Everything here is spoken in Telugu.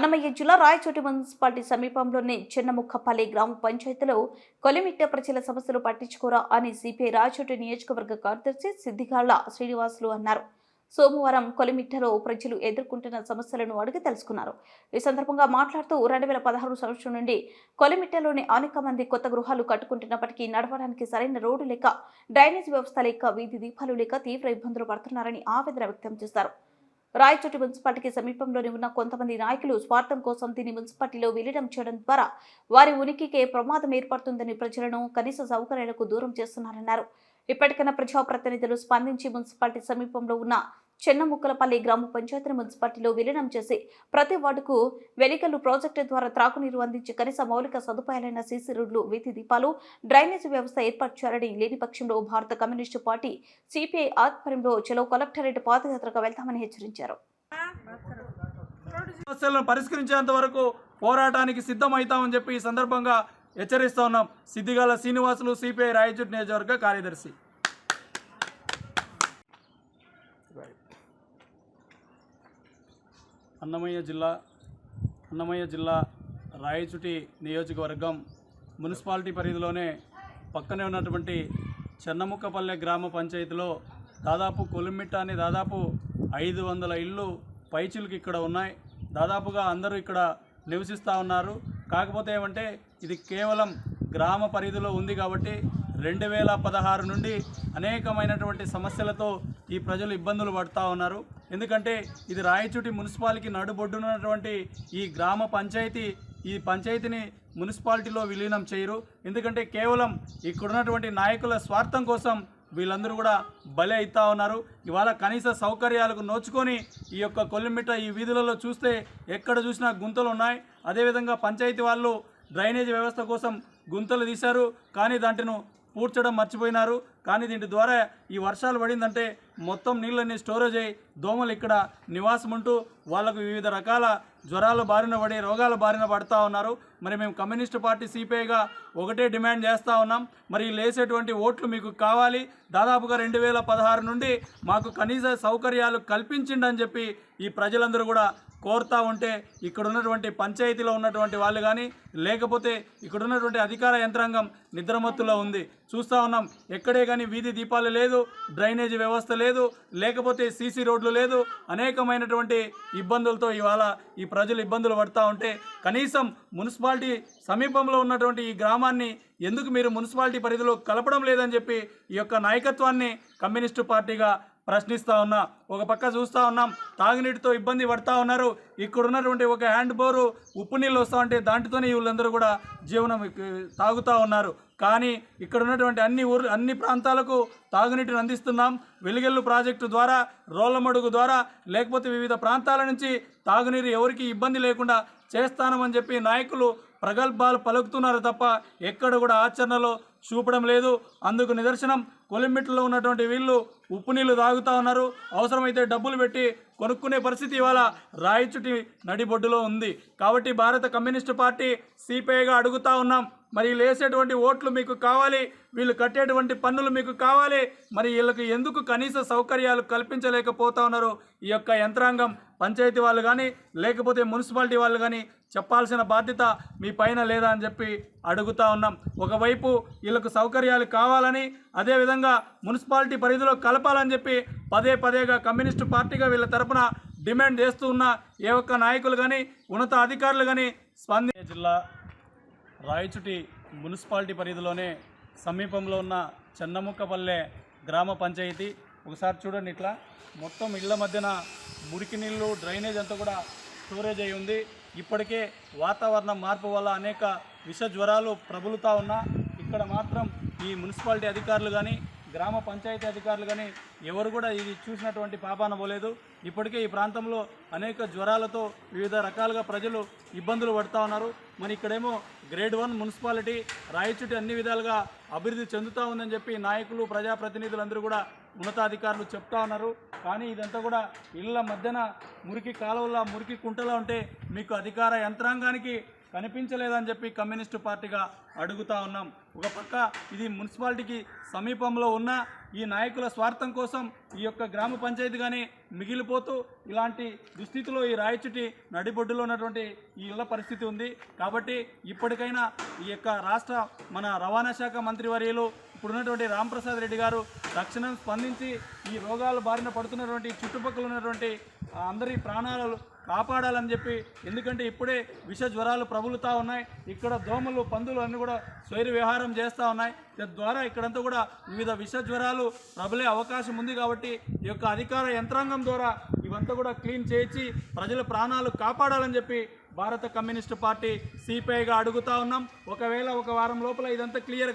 అన్నమయ్య జిల్లా రాయచోటి మున్సిపాలిటీ సమీపంలోని చిన్నముఖపల్లి గ్రామ పంచాయతీలో కొలిమిట్ట ప్రజల సమస్యలు పట్టించుకోరా అని సిపిఐ రాయచోటి నియోజకవర్గ కార్యదర్శి సిద్దిగాళ్ళ శ్రీనివాసులు అన్నారు. సోమవారం కొలిమిట్టలో ప్రజలు ఎదుర్కొంటున్న సమస్యలను అడిగి తెలుసుకున్నారు. ఈ సందర్భంగా మాట్లాడుతూ రెండు వేల పదహారు సంవత్సరం నుండి కొలిమిట్టలోని అనేక మంది కొత్త గృహాలు కట్టుకుంటున్నప్పటికీ నడవడానికి సరైన రోడ్డు లేక డ్రైనేజ్ వ్యవస్థ లేక వీధి దీపాలు లేక తీవ్ర ఇబ్బందులు పడుతున్నారని ఆవేదన వ్యక్తం చేశారు. రాయచోటి మున్సిపాలిటీకి సమీపంలోనే ఉన్న కొంతమంది నాయకులు స్వార్థం కోసం దీన్ని మున్సిపాలిటీలో విలీనం చేయడం ద్వారా వారి ఉనికికే ప్రమాదం ఏర్పడుతుందని ప్రజలను కనీస సౌకర్యాలకు దూరం చేస్తున్నారన్నారు. ఇప్పటికైనా ప్రజాప్రతినిధులు స్పందించి మున్సిపాలిటీ సమీపంలో ఉన్న చెన్నముక్కలపల్లి గ్రామ పంచాయతీ మున్సిపాలిటీలో విలీనం చేసి ప్రతి వార్డుకు వెలికలు ప్రాజెక్టు ద్వారా త్రాగునీరు అందించి కనీస మౌలిక సదుపాయాలైన సీసీ రోడ్లు వీధి దీపాలు డ్రైనేజ్ వ్యవస్థ ఏర్పాటు చేయాలని లేని పక్షంలో భారత కమ్యూనిస్టు పార్టీ సిపిఐ ఆధ్వర్యంలో చెలో కలెక్టరేట్ పాదయాత్రకు వెళ్తామని హెచ్చరించారు. సమస్యలను పరిష్కరించేంత వరకు పోరాటానికి సిద్ధమవుతామని చెప్పి ఈ సందర్భంగా హెచ్చరిస్తా ఉన్నాం. సిద్దిగాల శ్రీనివాసులు సిపిఐ రాయచూరు నియోజకవర్గ కార్యదర్శి. అన్నమయ్య జిల్లా అన్నమయ్య జిల్లా రాయచుటి నియోజకవర్గం మున్సిపాలిటీ పరిధిలోనే పక్కనే ఉన్నటువంటి చెన్నముక్కపల్లె గ్రామ పంచాయతీలో దాదాపు కొలిమిట్ట అని దాదాపు ఐదు వందల ఇళ్ళు పైచిలుకి ఇక్కడ ఉన్నాయి. దాదాపుగా అందరూ ఇక్కడ నివసిస్తూ ఉన్నారు. కాకపోతే ఏమంటే ఇది కేవలం గ్రామ పరిధిలో ఉంది కాబట్టి రెండు వేల పదహారు నుండి అనేకమైనటువంటి సమస్యలతో ఈ ప్రజలు ఇబ్బందులు పడుతూ ఉన్నారు. ఎందుకంటే ఇది రాయచూటి మున్సిపాలిటీ నడుబొడ్డునటువంటి ఈ గ్రామ పంచాయతీ ఈ పంచాయతీని మున్సిపాలిటీలో విలీనం చేయరు. ఎందుకంటే కేవలం ఇక్కడున్నటువంటి నాయకుల స్వార్థం కోసం వీళ్ళందరూ కూడా బలి అవుతా ఉన్నారు. ఇవాళ కనీస సౌకర్యాలకు నోచుకొని ఈ యొక్క కొల్లిమిట్ట ఈ వీధులలో చూస్తే ఎక్కడ చూసినా గుంతలు ఉన్నాయి. అదేవిధంగా పంచాయతీ వాళ్ళు డ్రైనేజ్ వ్యవస్థ కోసం గుంతలు తీశారు. కానీ దాంట్ను పూడ్చడం మర్చిపోయినారు. కానీ దీని ద్వారా ఈ వర్షాలు పడిందంటే మొత్తం నీళ్ళని స్టోరేజ్ అయ్యి దోమలు ఇక్కడ నివాసం ఉంటూ వాళ్ళకు వివిధ రకాల జ్వరాల బారిన పడి రోగాల బారిన పడుతూ ఉన్నారు. మరి మేము కమ్యూనిస్ట్ పార్టీ సిపిఐగా ఒకటే డిమాండ్ చేస్తూ ఉన్నాం. మరి లేసేటువంటి ఓట్లు మీకు కావాలి. దాదాపుగా రెండు వేల పదహారు నుండి మాకు కనీస సౌకర్యాలు కల్పించిండని చెప్పి ఈ ప్రజలందరూ కూడా కోరుతా ఉంటే ఇక్కడ ఉన్నటువంటి పంచాయతీలో ఉన్నటువంటి వాళ్ళు కానీ లేకపోతే ఇక్కడ ఉన్నటువంటి అధికార యంత్రాంగం నిద్రమత్తులో ఉంది. చూస్తూ ఉన్నాం ఎక్కడే కానీ వీధి దీపాలు లేదు డ్రైనేజీ వ్యవస్థ లేదు లేకపోతే సీసీ రోడ్లు లేదు. అనేకమైనటువంటి ఇబ్బందులతో ఇవాళ ఈ ప్రజలు ఇబ్బందులు పడుతూ ఉంటే కనీసం మున్సిపాలిటీ సమీపంలో ఉన్నటువంటి ఈ గ్రామాన్ని ఎందుకు మీరు మున్సిపాలిటీ పరిధిలో కలపడం లేదని చెప్పి ఈ యొక్క నాయకత్వాన్ని కమ్యూనిస్టు పార్టీగా ప్రశ్నిస్తూ ఉన్నా. ఒక పక్క చూస్తూ ఉన్నాం. తాగునీటితో ఇబ్బంది పడతా ఉన్నారు. ఇక్కడ ఉన్నటువంటి ఒక హ్యాండ్ బోరు ఉప్పు నీళ్ళు వస్తూ ఉంటే దాంట్తోనే వీళ్ళందరూ కూడా జీవనం తాగుతూ ఉన్నారు. కానీ ఇక్కడ ఉన్నటువంటి అన్ని ఊరు అన్ని ప్రాంతాలకు తాగునీటిని అందిస్తున్నాం. వెలుగెల్లు ప్రాజెక్టు ద్వారా రోళ్ళమడుగు ద్వారా లేకపోతే వివిధ ప్రాంతాల నుంచి తాగునీరు ఎవరికి ఇబ్బంది లేకుండా చేస్తానమని చెప్పి నాయకులు ప్రగల్భాలు పలుకుతున్నారు తప్ప ఎక్కడ కూడా ఆచరణలో చూపడం లేదు. అందుకు నిదర్శనం కొలిమిట్లో ఉన్నటువంటి వీళ్ళు ఉప్పు నీళ్ళు తాగుతూ ఉన్నారు. అవసరమైతే డబ్బులు పెట్టి కొనుక్కునే పరిస్థితి ఇవాళ రాయచుటి నడిబొడ్డులో ఉంది. కాబట్టి భారత కమ్యూనిస్టు పార్టీ సిపిఐగా అడుగుతా ఉన్నాం. మరి లేసేటువంటి వేసేటువంటి ఓట్లు మీకు కావాలి వీళ్ళు కట్టేటువంటి పన్నులు మీకు కావాలి మరి వీళ్ళకి ఎందుకు కనీస సౌకర్యాలు కల్పించలేకపోతా ఉన్నారు? ఈ యొక్క యంత్రాంగం పంచాయతీ వాళ్ళు కానీ లేకపోతే మున్సిపాలిటీ వాళ్ళు కానీ చెప్పాల్సిన బాధ్యత మీ పైన లేదా అని చెప్పి అడుగుతా ఉన్నాం. ఒకవైపు వీళ్ళకు సౌకర్యాలు కావాలని అదేవిధంగా మున్సిపాలిటీ పరిధిలో కలపాలని చెప్పి పదే పదేగా కమ్యూనిస్టు పార్టీగా వీళ్ళ తరపున డిమాండ్ చేస్తూ ఉన్న ఏ ఒక్క నాయకులు కానీ ఉన్నత అధికారులు కానీ స్పంది జిల్లా రాయచుటి మున్సిపాలిటీ పరిధిలోనే సమీపంలో ఉన్న చెన్నముక్కపల్లె గ్రామ పంచాయతీ. ఒకసారి చూడండి ఇట్లా. మొత్తం ఇళ్ళ మధ్యన మురికి నీళ్ళు డ్రైనేజ్ అంతా కూడా స్టోరేజ్ అయి ఉంది. ఇప్పటికే వాతావరణ మార్పు వల్ల అనేక విష జ్వరాలు ప్రబలుతూ ఉన్నా ఇక్కడ మాత్రం ఈ మున్సిపాలిటీ అధికారులు కానీ గ్రామ పంచాయతీ అధికారులు కానీ ఎవరు కూడా ఇది చూసినటువంటి పాపాన పోలేదు. ఇప్పటికే ఈ ప్రాంతంలో అనేక జ్వరాలతో వివిధ రకాలుగా ప్రజలు ఇబ్బందులు పడుతూ ఉన్నారు. మరి ఇక్కడేమో గ్రేడ్ వన్ మున్సిపాలిటీ రాయచుటి అన్ని విధాలుగా అభివృద్ధి చెందుతూ ఉందని చెప్పి నాయకులు ప్రజాప్రతినిధులు అందరూ కూడా ఉన్నతాధికారులు చెప్తా ఉన్నారు. కానీ ఇదంతా కూడా ఇళ్ళ మధ్యన మురికి కాలువల మురికి కుంటలా ఉంటే మీకు అధికార యంత్రాంగానికి కనిపించలేదని చెప్పి కమ్యూనిస్టు పార్టీగా అడుగుతా ఉన్నాం. ఒక పక్క ఇది మున్సిపాలిటీకి సమీపంలో ఉన్న ఈ నాయకుల స్వార్థం కోసం ఈ యొక్క గ్రామ పంచాయతీగానే మిగిలిపోతూ ఇలాంటి దుస్థితిలో ఈ రాయచుటి నడిబొడ్డులో ఉన్నటువంటి ఈ ఇళ్ళ పరిస్థితి ఉంది. కాబట్టి ఇప్పటికైనా ఈ యొక్క రాష్ట్ర మన రవాణా శాఖ మంత్రివర్యులు ఇప్పుడున్నటువంటి రాంప్రసాద్ రెడ్డి గారు తక్షణం స్పందించి ఈ రోగాల బారిన పడుతున్నటువంటి చుట్టుపక్కల ఉన్నటువంటి అందరి ప్రాణాలు కాపాడాలని చెప్పి ఎందుకంటే ఇప్పుడే విష జ్వరాలు ప్రబలుతూ ఉన్నాయి. ఇక్కడ దోమలు పందులు అన్నీ కూడా స్వైర విహారం చేస్తూ ఉన్నాయి. తద్వారా ఇక్కడంతా కూడా వివిధ విష జ్వరాలు ప్రబలే అవకాశం ఉంది కాబట్టి ఈ యొక్క అధికార యంత్రాంగం ద్వారా ఇవంతా కూడా క్లీన్ చేయించి ప్రజల ప్రాణాలు కాపాడాలని చెప్పి భారత కమ్యూనిస్టు పార్టీ సిపిఐగా అడుగుతా ఉన్నాం. ఒకవేళ ఒక వారం లోపల ఇదంతా క్లియర్